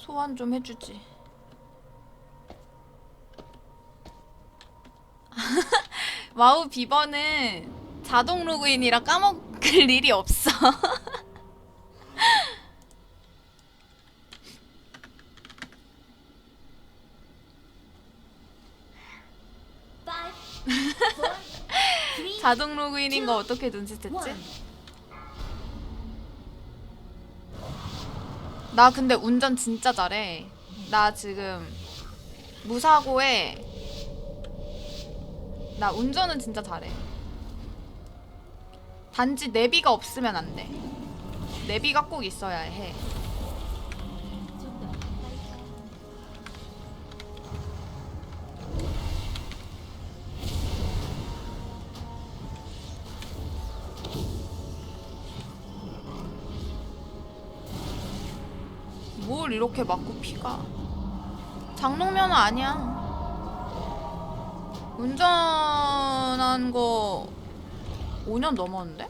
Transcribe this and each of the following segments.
소환 좀 해주지. 와우 비버는 자동 로그인이라 까먹을 일이 없어. 자동 로그인인 거 어떻게 눈치챘지? 나 근데 운전 진짜 잘해. 나 지금 무사고에 나 운전은 진짜 잘해. 단지 내비가 없으면 안 돼. 내비가 꼭 있어야 해. 이렇게 맞고 피가? 장롱면허 아니야. 운전한 거 5년 넘었는데?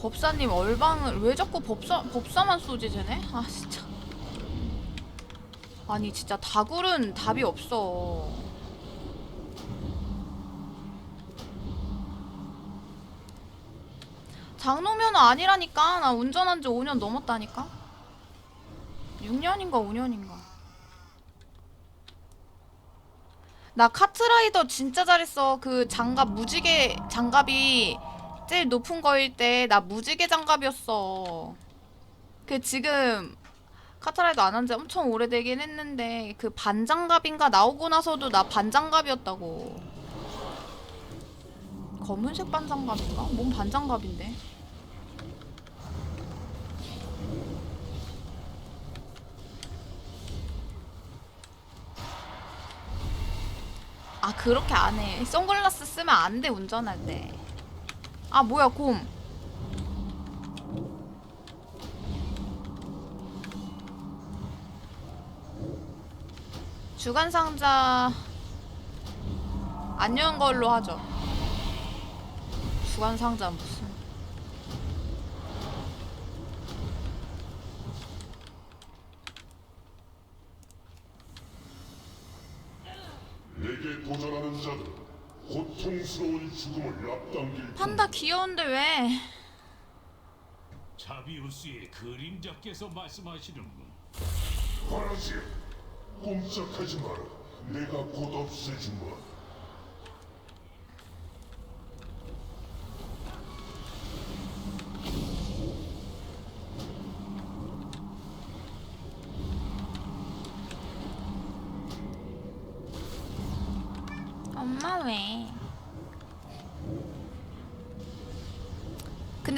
법사님 얼방을 왜 자꾸 법사 법사만 쏘지 쟤네? 아 진짜. 아니 진짜 다굴은 답이 없어. 장롱면허 아니라니까 나 운전한 지 5년 넘었다니까. 6년인가 5년인가. 나 카트라이더 진짜 잘했어. 그 장갑 무지개 장갑이 제일 높은 거일 때 나 무지개 장갑이었어. 그 지금 카트라이더 안한 지 엄청 오래되긴 했는데 그 반장갑인가 나오고 나서도 나 반장갑이었다고. 검은색 반장갑인가? 뭔 반장갑인데? 아 그렇게 안 해. 선글라스 쓰면 안 돼 운전할 때. 아 뭐야 곰. 주간 상자 안 여는 걸로 하죠. 주간 상자 무슨 내게 도전하는 자들 고통스러운 판다 귀여운데 왜? 자비우스의 그림자께서 말씀하시는군. 바라지 꼼짝하지 마라. 내가 곧 없애주마 왜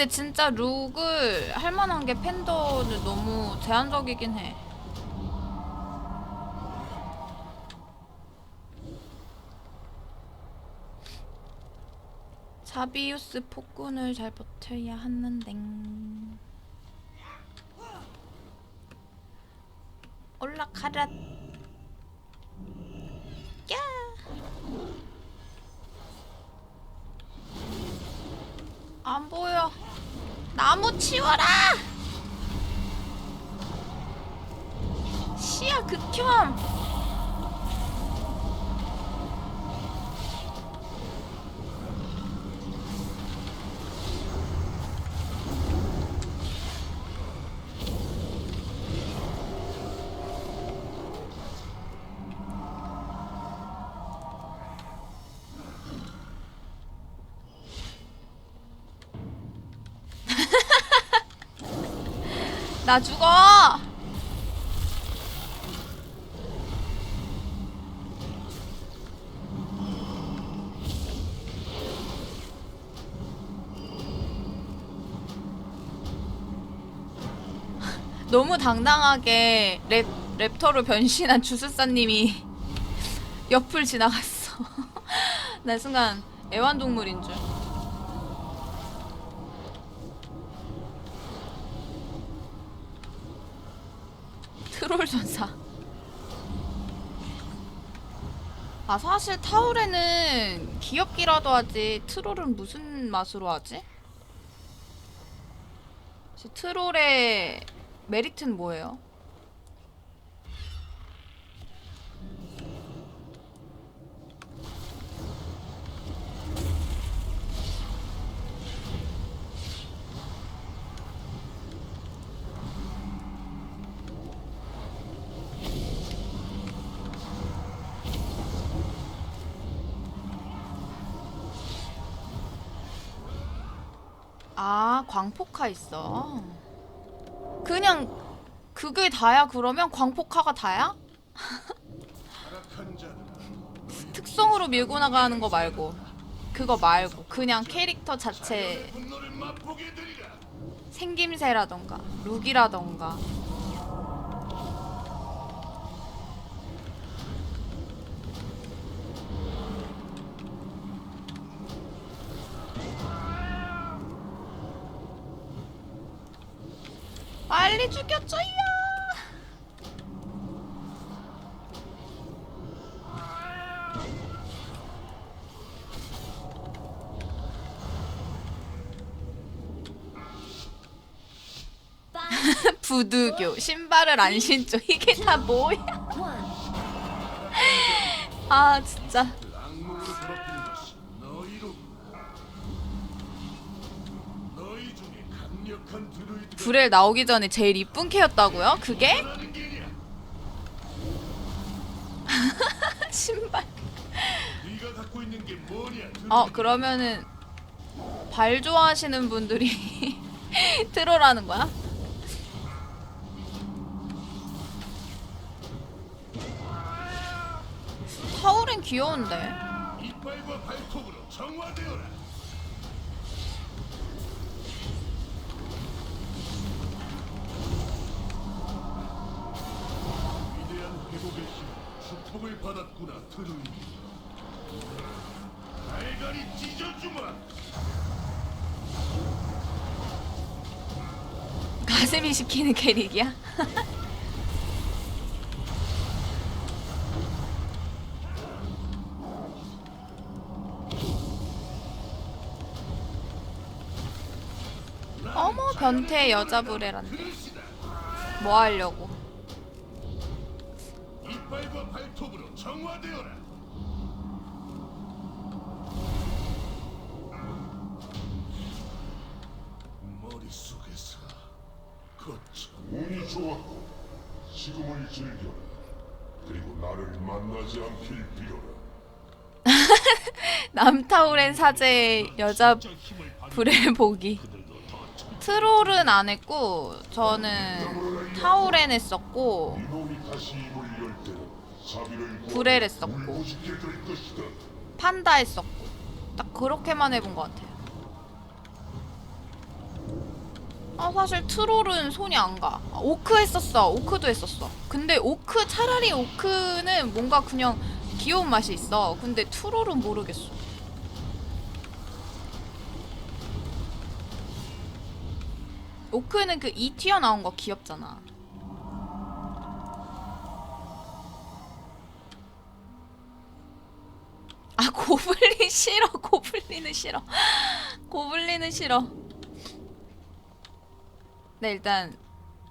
근데 진짜 룩을 할 만한 게 팬더는 너무 제한적이긴 해. 자비우스 폭군을 잘 버텨야 하는데. 올라가라. 야! 안 보여 나무 치워라! 시야 극혐 나 죽어 너무 당당하게 랩, 랩터로 변신한 주술사님이 옆을 지나갔어. 나 순간 애완동물인 줄. 전사. 아 사실 타울에는 귀엽기라도 하지 트롤은 무슨 맛으로 하지? 트롤의 메리트는 뭐예요? 아 광폭화 있어. 그냥 그게 다야 그러면? 광폭화가 다야? 특성으로 밀고 나가는 거 말고. 그거 말고. 그냥 캐릭터 자체. 생김새라던가 룩이라던가 부두교 신발을 안 신죠 이게 다 뭐야. 아 진짜 드루이드가 불엘 나오기 전에 제일 이쁜 캐였다고요? 그게? 신발 어 그러면은 발 좋아하시는 분들이 트롤하는 거야? 타울은 귀여운데 이빨과 발톱으로 정화되어라 위대한 회복의 힘 축복을 받았구나 드루이드 갈갈이 찢어주마 가슴이 시키는 캐릭이야? 변태 여자 불에란데. 그릇이다 뭐 하려고? 이빨과 발톱으로 정화되어라. 머릿속에서 거쳐. 운이 좋았고 지금을 즐겨라. 그리고 나를 만나지 않길 빌어라. 남타우렌 사제의 여자 불의 보기 트롤은 안 했고 저는 타우렌 했었고 불엘 했었고 판다 했었고 딱 그렇게만 해본 것 같아요. 아 사실 트롤은 손이 안 가. 아, 오크 했었어. 오크도 했었어. 근데 오크 차라리 오크는 뭔가 그냥 귀여운 맛이 있어. 근데 트롤은 모르겠어. 오크는 그 이 튀어나온 거 귀엽잖아. 아 고블린 싫어 고블린은 싫어. 고블린은 싫어. 네 일단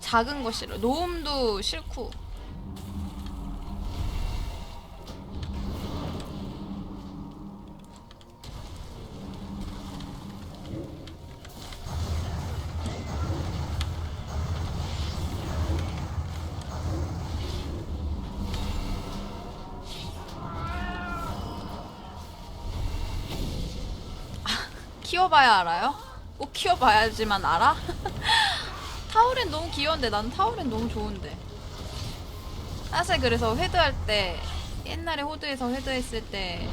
작은 거 싫어. 노움도 싫고 키워봐야 알아요? 꼭 키워봐야지만 알아? 타우렌 너무 귀여운데 난 타우렌 너무 좋은데 사실 그래서 회드할 때 옛날에 호드에서 회드했을 때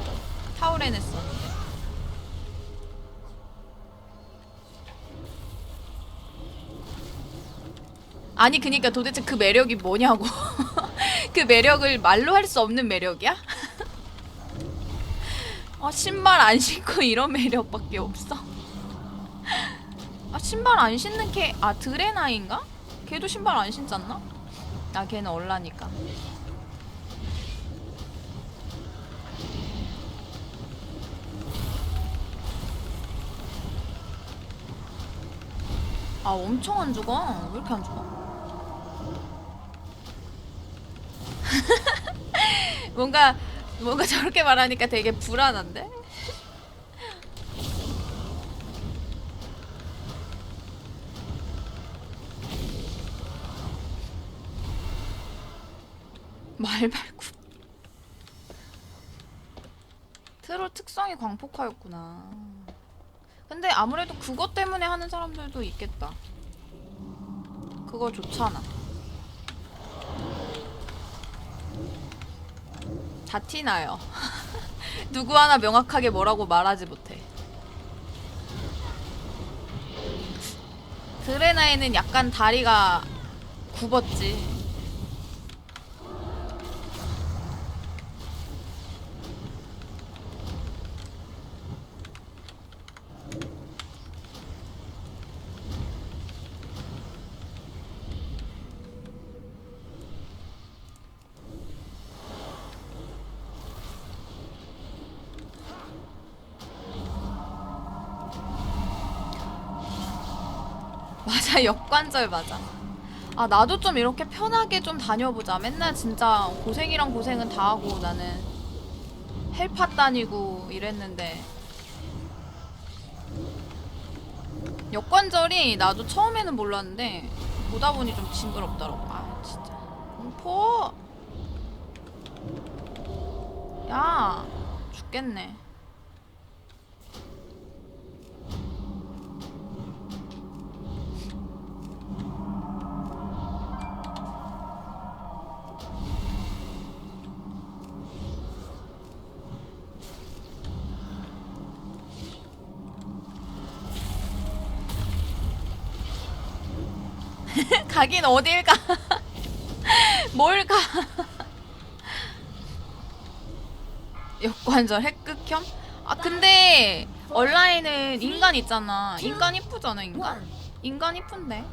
타우렌 했었는데 아니 그니까 도대체 그 매력이 뭐냐고 그 매력을 말로 할 수 없는 매력이야? 아 신발 안 신고 이런 매력밖에 없어. 아 신발 안 신는 걔 아 드레나인가? 걔도 신발 안 신잖나? 아 걔는 얼라니까. 아 엄청 안 죽어. 왜 이렇게 안 죽어? 뭔가 뭔가 저렇게 말하니까 되게 불안한데? 말 말고. 트롤 특성이 광폭화였구나. 근데 아무래도 그것 때문에 하는 사람들도 있겠다. 그거 좋잖아 다 티나요. 누구 하나 명확하게 뭐라고 말하지 못해. 드레나에는 약간 다리가 굽었지 맞아 역관절 맞아. 아 나도 좀 이렇게 편하게 좀 다녀보자. 맨날 진짜 고생이랑 고생은 다 하고 나는 헬팟 다니고 이랬는데. 역관절이 나도 처음에는 몰랐는데 보다 보니 좀 징그럽더라고. 아 진짜. 공포. 야 죽겠네 가긴 어딜 가? 뭘 가? 역관절 핵극혐? 아 근데 온라인은 인간 있잖아. 인간 이쁘잖아 인간. 인간 이쁜데.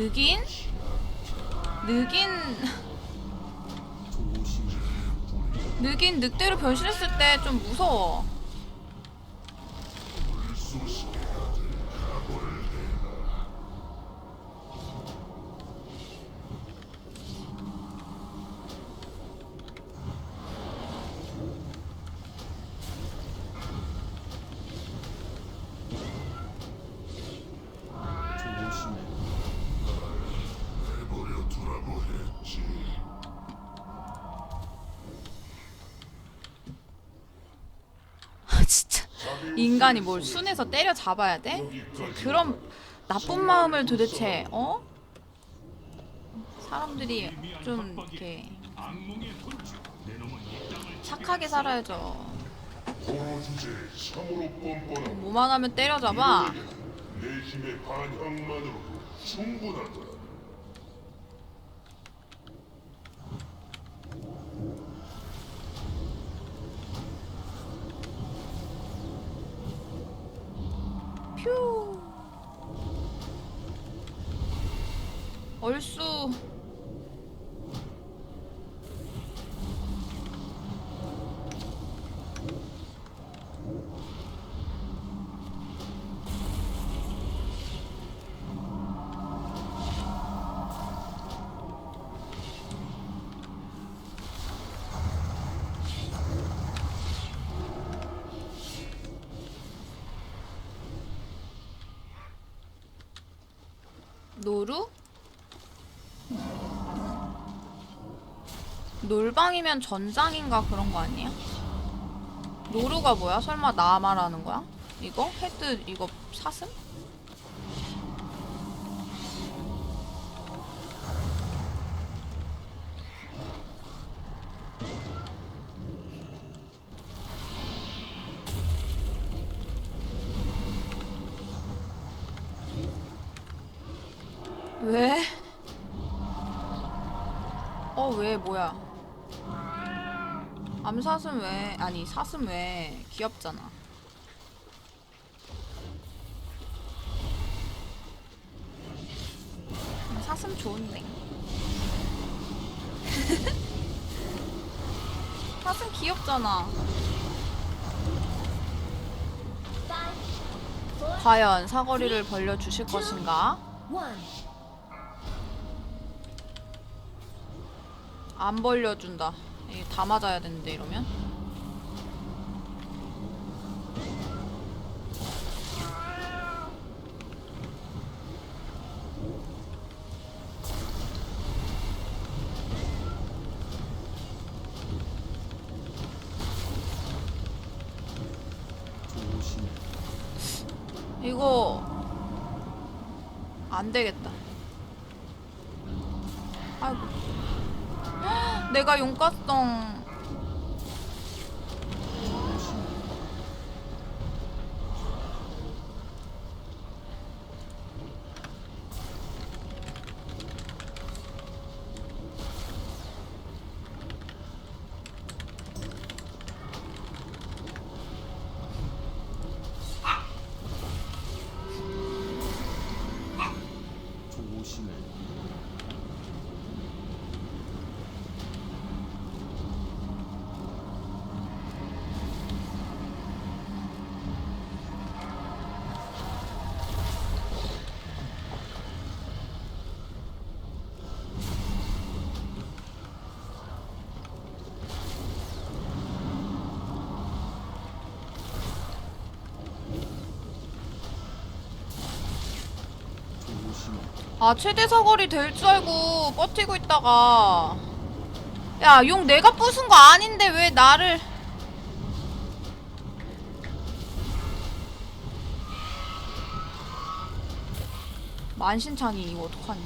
느긴? 느긴 느긴 늑대로 변신했을 때 좀 무서워. 아 진짜 인간이 뭘 순에서 때려 잡아야 돼? 그런 나쁜 마음을 도대체 어? 사람들이 좀 이렇게 착하게 살아야죠. 뭐만 하면 때려잡아. 내 힘의 반향만으로도 충분하다. 노루? 놀방이면 전장인가 그런 거 아니야? 노루가 뭐야? 설마 나 말하는 거야? 이거? 헤드 이거 사슴? 뭐야. 암사슴 왜, 아니, 사슴 왜, 귀엽잖아. 음, 사슴 좋은데. 사슴 귀엽잖아. 과연 사거리를 벌려주실 것인가? 안 벌려준다. 이게 다 맞아야 되는데, 이러면. 이거 안 되겠다. 아이고. 내가 용가성 아 최대 사거리 될 줄 알고 버티고 있다가. 야 용 내가 부순 거 아닌데 왜 나를. 만신창이 이거 어떡하니?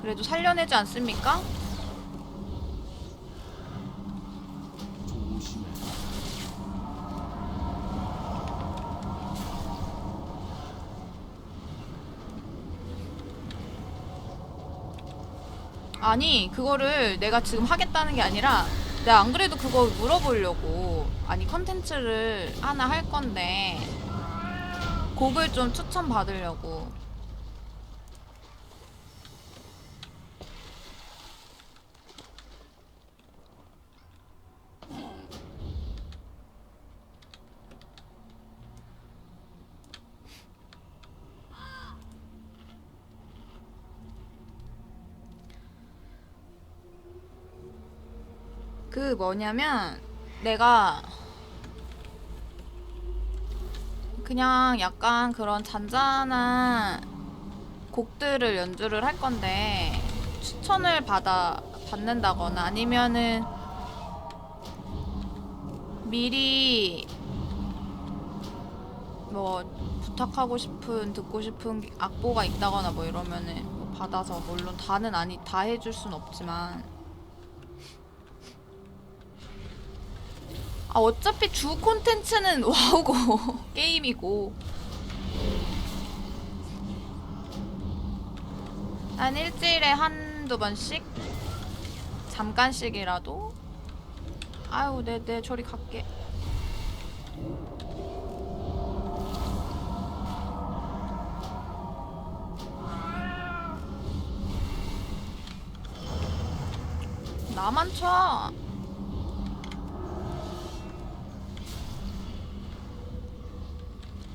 그래도 살려내지 않습니까? 아니 그거를 내가 지금 하겠다는 게 아니라 내가 안 그래도 그거 물어보려고 아니 컨텐츠를 하나 할 건데 곡을 좀 추천 받으려고 그 뭐냐면 내가 그냥 약간 그런 잔잔한 곡들을 연주를 할 건데 추천을 받아 받는다거나 아니면은 미리 뭐 부탁하고 싶은 듣고 싶은 악보가 있다거나 뭐 이러면은 뭐 받아서 물론 다는 아니 다 해줄 순 없지만 아 어차피 주 콘텐츠는 와우고 게임이고. 한 일주일에 한두 번씩? 잠깐씩이라도? 아유 내 내 저리 갈게. 나만 쳐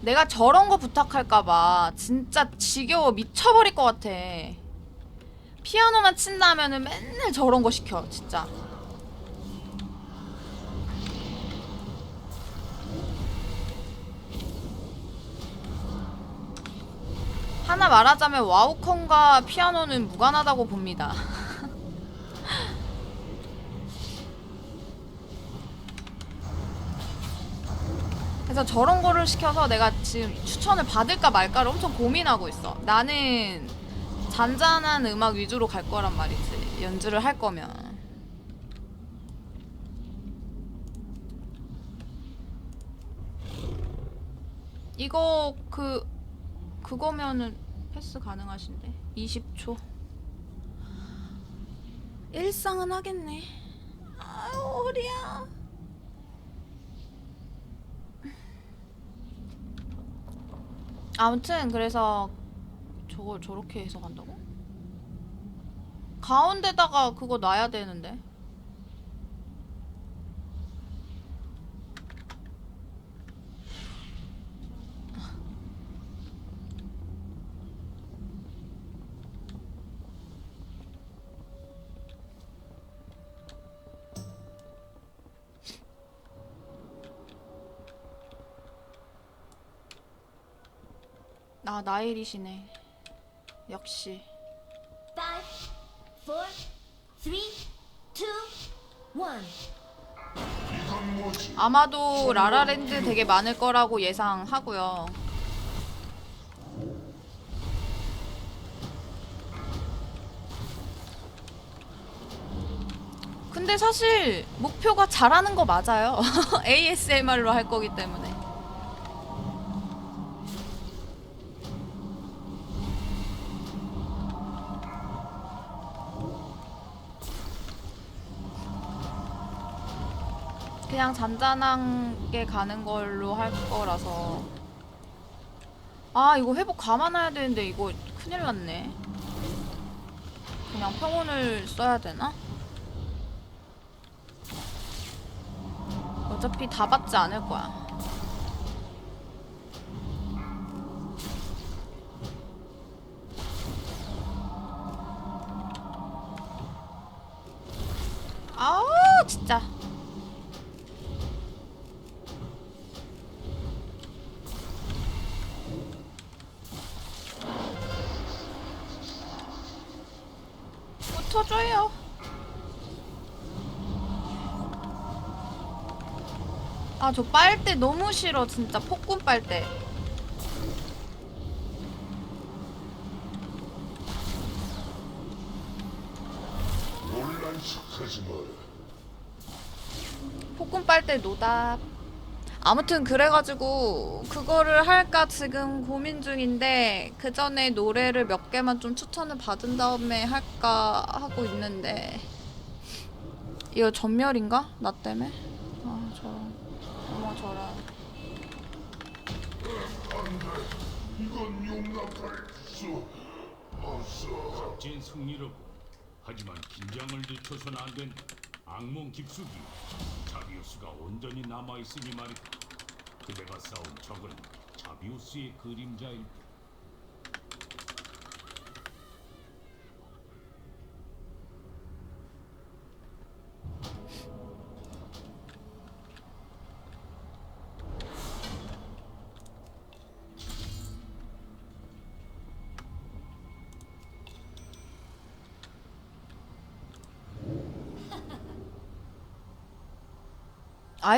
내가 저런 거 부탁할까봐 진짜 지겨워 미쳐버릴 것 같아. 피아노만 친다면은 맨날 저런 거 시켜, 진짜. 하나 말하자면 와우콘과 피아노는 무관하다고 봅니다. 그래서 저런 거를 시켜서 내가 지금 추천을 받을까 말까를 엄청 고민하고 있어. 나는 잔잔한 음악 위주로 갈 거란 말이지. 연주를 할 거면. 이거 그 그거면은 패스 가능하신데 20초 일상은 하겠네 아유 허리야 아무튼 그래서 저걸 저렇게 해서 간다고? 가운데다가 그거 놔야 되는데 나일이시네 역시 Five, four, three, two, one. 이건 뭐지? 아마도 라라랜드 되게 많을 거라고 예상하고요. 근데 사실 목표가 잘하는 거 맞아요. ASMR로 할 거기 때문에. 그냥 잔잔하게 가는 걸로 할 거라서. 아 이거 회복 감안해야 되는데 이거 큰일 났네. 그냥 평온을 써야 되나? 어차피 다 받지 않을 거야. 아우 진짜 붙어줘요. 아, 저 빨대 너무 싫어, 진짜. 폭군 빨대. 폭군 빨대 노답. 아무튼 그래가지고 그거를 할까 지금 고민 중인데 그 전에 노래를 몇 개만 좀 추천을 받은 다음에 할까 하고 있는데 이거 전멸인가? 나 때문에? 아 저런 어머 저런 이건 용납할 수 없어. 진 승리로 하지만 긴장을 늦춰서는 안 된다. 악몽 깊숙이 자비우스가 온전히 남아 있으니 말이다. 그대가 싸운 적은 자비우스의 그림자일 뿐.